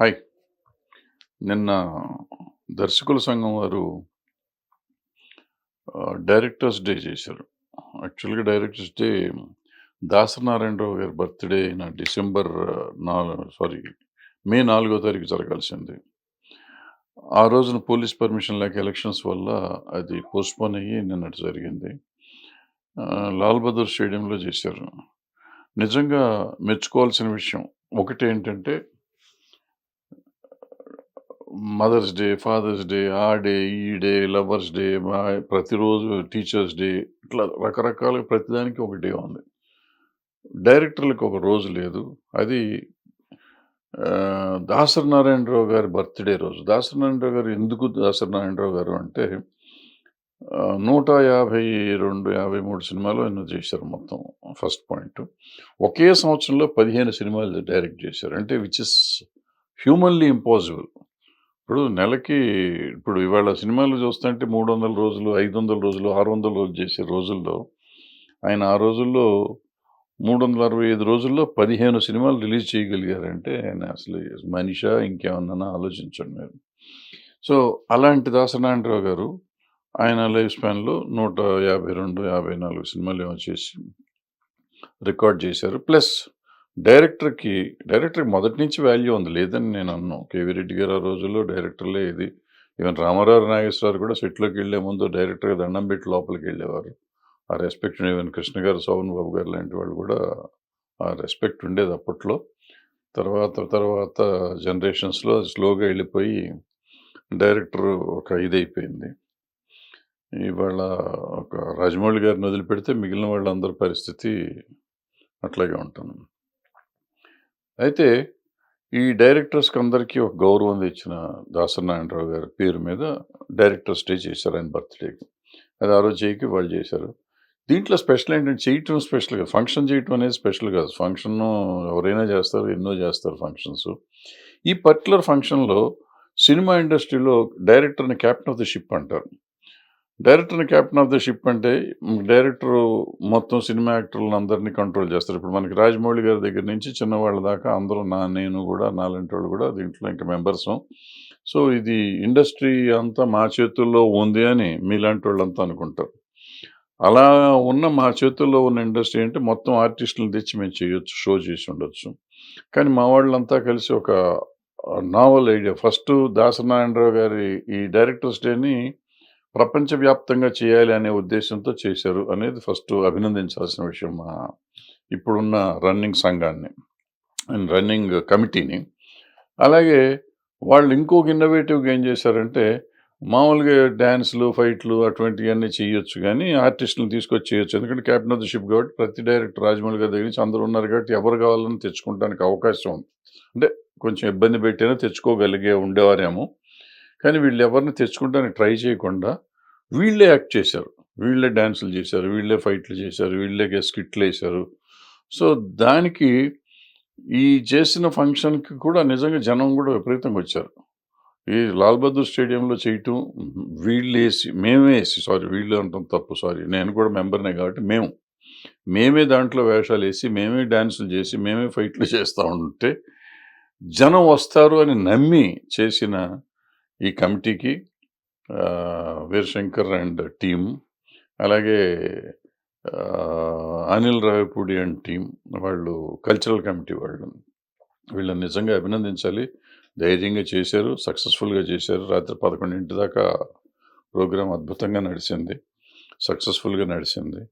Hi. నిన్న దర్శకుల సంఘం వారు డైరెక్టర్స్ డే చేశారు. యాక్చువల్గా డైరెక్టర్స్ డే దాసనారాయణరావు గారి బర్త్డే అయిన డిసెంబర్ నాలుగు సారీ మే నాలుగో తారీఖు జరగాల్సింది. ఆ రోజున పోలీస్ పర్మిషన్ లేక ఎలక్షన్స్ వల్ల అది పోస్ట్పోన్ అయ్యి నిన్నటి జరిగింది. లాల్ బహదూర్ స్టేడియంలో చేశారు. నిజంగా మెచ్చుకోవాల్సిన విషయం ఒకటి ఏంటంటే మదర్స్ డే ఫాదర్స్ డే ఆ డే ఈ డే లవర్స్ డే మా ప్రతిరోజు టీచర్స్ డే ఇట్లా రకరకాల ప్రతిదానికి ఒక డే ఉంది. డైరెక్టర్లకు ఒక రోజు లేదు. అది దాసరి నారాయణరావు గారి బర్త్డే రోజు. దాసరి నారాయణరావు గారు ఎందుకు దాసరి నారాయణరావు గారు అంటే నూట యాభై రెండు యాభై మూడు సినిమాలు ఆయన చేశారు మొత్తం ఫస్ట్ పాయింట్. ఒకే సంవత్సరంలో పదిహేను సినిమాలు డైరెక్ట్ చేశారు. అంటే విచ్ ఇస్ హ్యూమన్లీ ఇంపాసిబుల్ ఇప్పుడు నెలకి ఇప్పుడు ఇవాళ సినిమాలు చూస్తుంటే మూడు వందల రోజులు ఐదు వందల రోజులు ఆరు వందల రోజులు చేసే రోజుల్లో ఆయన ఆ రోజుల్లో మూడు వందల అరవై ఐదు రోజుల్లో పదిహేను సినిమాలు రిలీజ్ చేయగలిగారంటే ఆయన అసలు మనిషా ఇంకేమన్నా ఆలోచించండి మీరు. సో అలాంటి దాసనారాయణరావు గారు ఆయన లైఫ్ స్పాన్లో నూట యాభై రెండు యాభై నాలుగు సినిమాలు ఏమో చేసి రికార్డ్ చేశారు. ప్లస్ డైరెక్టర్కి డైరెక్టర్కి మొదటి నుంచి వాల్యూ ఉంది. లేదని నేను అన్నాను కేవీ రెడ్డి గారు ఆ రోజుల్లో డైరెక్టర్లే ఇది. ఈవెన్ రామారావు నాగేశ్వరరావు కూడా సెట్లోకి వెళ్ళే ముందు డైరెక్టర్గా దండం పెట్టి లోపలికి వెళ్ళేవారు. ఆ రెస్పెక్ట్ ఈవెన్ కృష్ణ గారు శోభన్ బాబు గారు లాంటి వాళ్ళు కూడా ఆ రెస్పెక్ట్ ఉండేది అప్పట్లో. తర్వాత తర్వాత జనరేషన్స్లో స్లోగా వెళ్ళిపోయి డైరెక్టర్ ఒక ఇదైపోయింది. ఇవాళ ఒక రాజమౌళి గారిని వదిలిపెడితే మిగిలిన వాళ్ళందరి పరిస్థితి అట్లాగే ఉంటుంది. అయితే ఈ డైరెక్టర్స్కి అందరికీ ఒక గౌరవం తెచ్చిన దాసనారాయణరావు గారి పేరు మీద డైరెక్టర్స్ డే చేశారు ఆయన బర్త్డేకి. అది ఆ రోజు చేయకి వాళ్ళు చేశారు. దీంట్లో స్పెషల్ ఏంటంటే చేయటం స్పెషల్ కాదు ఫంక్షన్ చేయటం అనేది స్పెషల్ కాదు. ఫంక్షన్ ఎవరైనా చేస్తారు ఎన్నో చేస్తారు ఫంక్షన్స్. ఈ పర్టికులర్ ఫంక్షన్లో సినిమా ఇండస్ట్రీలో డైరెక్టర్ని క్యాప్టెన్ ఆఫ్ ది షిప్ అంటారు. డైరెక్టర్ని క్యాప్టెన్ ఆఫ్ ద షిప్ అంటే డైరెక్టర్ మొత్తం సినిమా యాక్టర్లను అందరినీ కంట్రోల్ చేస్తారు. ఇప్పుడు మనకి రాజమౌళి గారి దగ్గర నుంచి చిన్నవాళ్ళ దాకా అందరూ నా నేను కూడా నాలాంటి వాళ్ళు కూడా దీంట్లో ఇంకా మెంబర్స్. సో ఇది ఇండస్ట్రీ అంతా మా చేతుల్లో ఉంది అని మీలాంటి వాళ్ళంతా అనుకుంటారు. అలా ఉన్న మా చేతుల్లో ఉన్న ఇండస్ట్రీ అంటే మొత్తం ఆర్టిస్టులను తెచ్చి మేము చేయొచ్చు షో చేసి ఉండొచ్చు. కానీ మా వాళ్ళంతా కలిసి ఒక నావల్ ఐడియా ఫస్ట్ దాసనారాయణరావు గారి ఈ డైరెక్టర్స్ డేని ప్రపంచవ్యాప్తంగా చేయాలి అనే ఉద్దేశంతో చేశారు అనేది ఫస్ట్ అభినందించాల్సిన విషయం మా ఇప్పుడున్న రన్నింగ్ సంఘాన్ని అండ్ రన్నింగ్ కమిటీని. అలాగే వాళ్ళు ఇంకొక ఇన్నోవేటివ్గా ఏం చేశారంటే మామూలుగా డ్యాన్స్లు ఫైట్లు అటువంటివన్నీ చేయొచ్చు కానీ ఆర్టిస్టులను తీసుకొచ్చి చేయొచ్చు. ఎందుకంటే క్యాప్టెన్ ఆఫ్ ద షిప్ కాబట్టి ప్రతి డైరెక్టర్ రాజమౌళి గారి దగ్గర నుంచి అందరూ ఉన్నారు కాబట్టి ఎవరు కావాలని తెచ్చుకోవడానికి అవకాశం ఉంది. అంటే కొంచెం ఇబ్బంది పెట్టినా తెచ్చుకోగలిగే ఉండేవారేమో. కానీ వీళ్ళు ఎవరిని తెచ్చుకుంటానికి ట్రై చేయకుండా వీళ్ళే యాక్ట్ చేశారు. వీళ్ళే డ్యాన్సులు చేశారు వీళ్ళే ఫైట్లు చేశారు వీళ్ళే స్కిట్లు వేశారు. సో దానికి ఈ చేసిన ఫంక్షన్కి కూడా నిజంగా జనం కూడా విపరీతంగా వచ్చారు. ఈ లాల్ బహదూర్ స్టేడియంలో చేయటం వీళ్ళు వేసి మేమే వేసి సారీ వీళ్ళు అంటాం తప్పు సారీ నేను కూడా మెంబర్నే కాబట్టి మేము. మేమే దాంట్లో వేషాలు వేసి మేమే డ్యాన్సులు చేసి మేమే ఫైట్లు చేస్తూ ఉంటే జనం వస్తారు అని నమ్మి చేసిన ఈ కమిటీకి వీరశంకర్ అండ్ టీమ్ అలాగే అనిల్ రావిపూడి అండ్ టీం వాళ్ళు కల్చరల్ కమిటీ వాళ్ళు. వీళ్ళని నిజంగా అభినందించాలి. ధైర్యంగా చేశారు సక్సెస్ఫుల్గా చేశారు. రాత్రి పదకొండింటి దాకా ప్రోగ్రాం అద్భుతంగా నడిచింది సక్సెస్ఫుల్గా నడిచింది.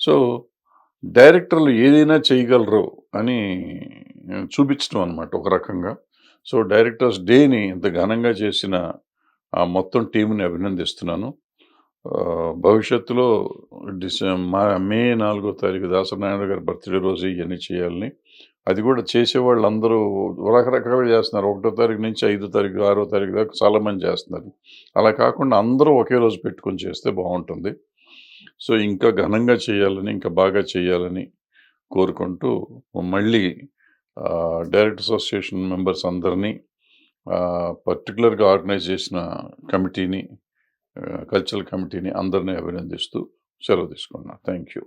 సో డైరెక్టర్లు ఏదైనా చేయగలరు అని చూపించడం అనమాట ఒక రకంగా. సో డైరెక్టర్స్ డేని ఇంత ఘనంగా చేసిన ఆ మొత్తం టీంని అభినందిస్తున్నాను. భవిష్యత్తులో డిసె మా మే నాలుగో తారీఖు దాసనారాయణ గారి బర్త్డే రోజు ఇవన్నీ చేయాలని. అది కూడా చేసే వాళ్ళందరూ రకరకాలుగా చేస్తున్నారు. ఒకటో తారీఖు నుంచి ఐదో తారీఖు ఆరో తారీఖు దాకా చాలామంది చేస్తున్నారు. అలా కాకుండా అందరూ ఒకే రోజు పెట్టుకొని చేస్తే బాగుంటుంది. సో ఇంకా ఘనంగా చేయాలని ఇంకా బాగా చేయాలని కోరుకుంటూ మళ్ళీ డైరెక్ట్ అసోసియేషన్ మెంబర్స్ అందరినీ పర్టికులర్గా ఆర్గనైజ్ చేసిన కమిటీని కల్చరల్ కమిటీని అందరినీ అభినందిస్తూ సెలవు తీసుకున్నా థ్యాంక్ యూ